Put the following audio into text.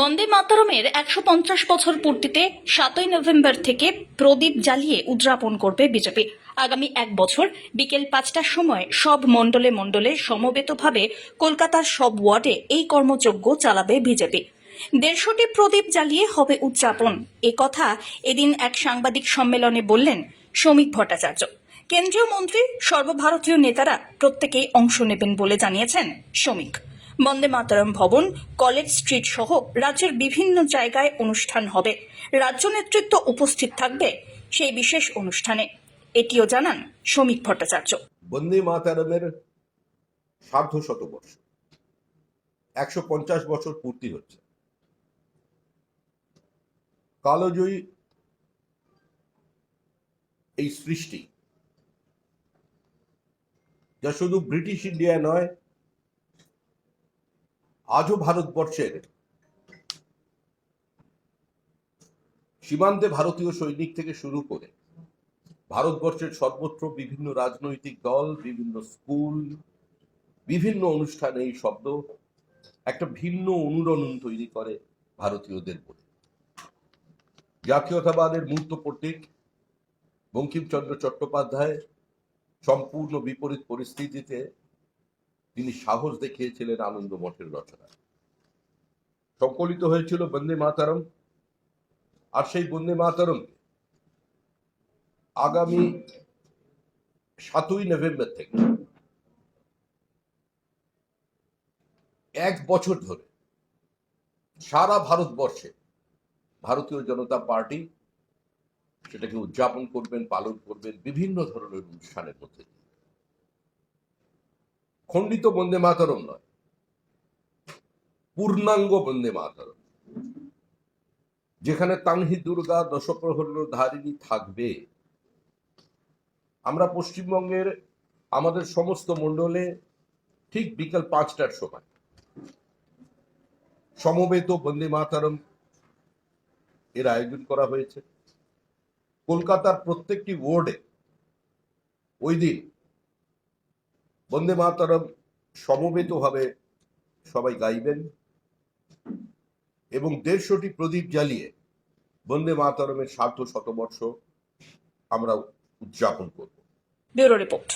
বন্দে মাতরমের একশো পঞ্চাশ বছর পূর্তিতে সাতই নভেম্বর থেকে প্রদীপ জ্বালিয়ে উদযাপন করবে বিজেপি। আগামী এক বছর বিকেল পাঁচটার সময় সব মণ্ডলে মণ্ডলে সমবেতভাবে কলকাতার সব ওয়ার্ডে এই কর্মযজ্ঞ চালাবে বিজেপি। দেড়শোটি প্রদীপ জ্বালিয়ে হবে উদযাপন। এ কথা এদিন এক সাংবাদিক সম্মেলনে বললেন শ্রমিক ভট্টাচার্য। কেন্দ্রীয় মন্ত্রী, সর্বভারতীয় নেতারা প্রত্যেকেই অংশ নেবেন বলে জানিয়েছেন শ্রমিক। বন্দে মাতরম ভবন, কলেজ স্ট্রিট সহ রাজ্যের বিভিন্ন জায়গায় অনুষ্ঠান হবে। রাজ্য নেতৃত্ব উপস্থিত থাকবে সেই বিশেষ অনুষ্ঠানে। এটিও জানান শ্রমিক ভট্টাচার্য। বন্দে মাতারমের সার্ধ শতবর্ষ। একশো পঞ্চাশ বছর পূর্তি হচ্ছে। কালজয়ী এই সৃষ্টি যা শুধু ব্রিটিশ ইন্ডিয়া নয় আজও ভারতবর্ষের সীমান্তে ভারতীয় সৈনিক থেকে শুরু করে ভারতবর্ষের সর্বত্র বিভিন্ন রাজনৈতিক দল, বিভিন্ন স্কুল, বিভিন্ন অনুষ্ঠানে এই শব্দ একটা ভিন্ন অনুরণন তৈরি করে ভারতীয়দের মধ্যে। জাতীয়তাবাদের মূর্ত প্রতীক বঙ্কিমচন্দ্র চট্টোপাধ্যায় সম্পূর্ণ বিপরীত পরিস্থিতিতে তিনি সাহস দেখিয়েছিলেন আনন্দ মঠের রচনা সংকলিত হয়েছিল বন্দে মাতারম আর সেই বন্দে মাতারমকে আগামী সাতই নভেম্বর থেকে এক বছর ধরে সারা ভারতবর্ষে ভারতীয় জনতা পার্টি সেটাকে উদযাপন করবেন, পালন করবেন, বিভিন্ন ধরনের অনুষ্ঠানের মধ্যে। খণ্ডিত বন্দে মাতরম নয়। পূর্ণাঙ্গ বন্দে মাতরম। যেখানে তানহি দুর্গা দশপ্রহর ধারিণী থাকবে। আমরা পশ্চিমবঙ্গের আমাদের সমস্ত মণ্ডলে ঠিক বিকাল পাঁচটার সময় সমবেত বন্দে মাতারম এর আয়োজন করা হয়েছে। কলকাতার প্রত্যেকটি ওয়ার্ডে ওই দিন বন্দে মাতারম সমবেতভাবে সবাই গাইবেন এবং দেড়শোটি প্রদীপ জ্বালিয়ে বন্দে মাতারমের সার্ধ শতবর্ষ আমরা উদযাপন করব। Bureau report.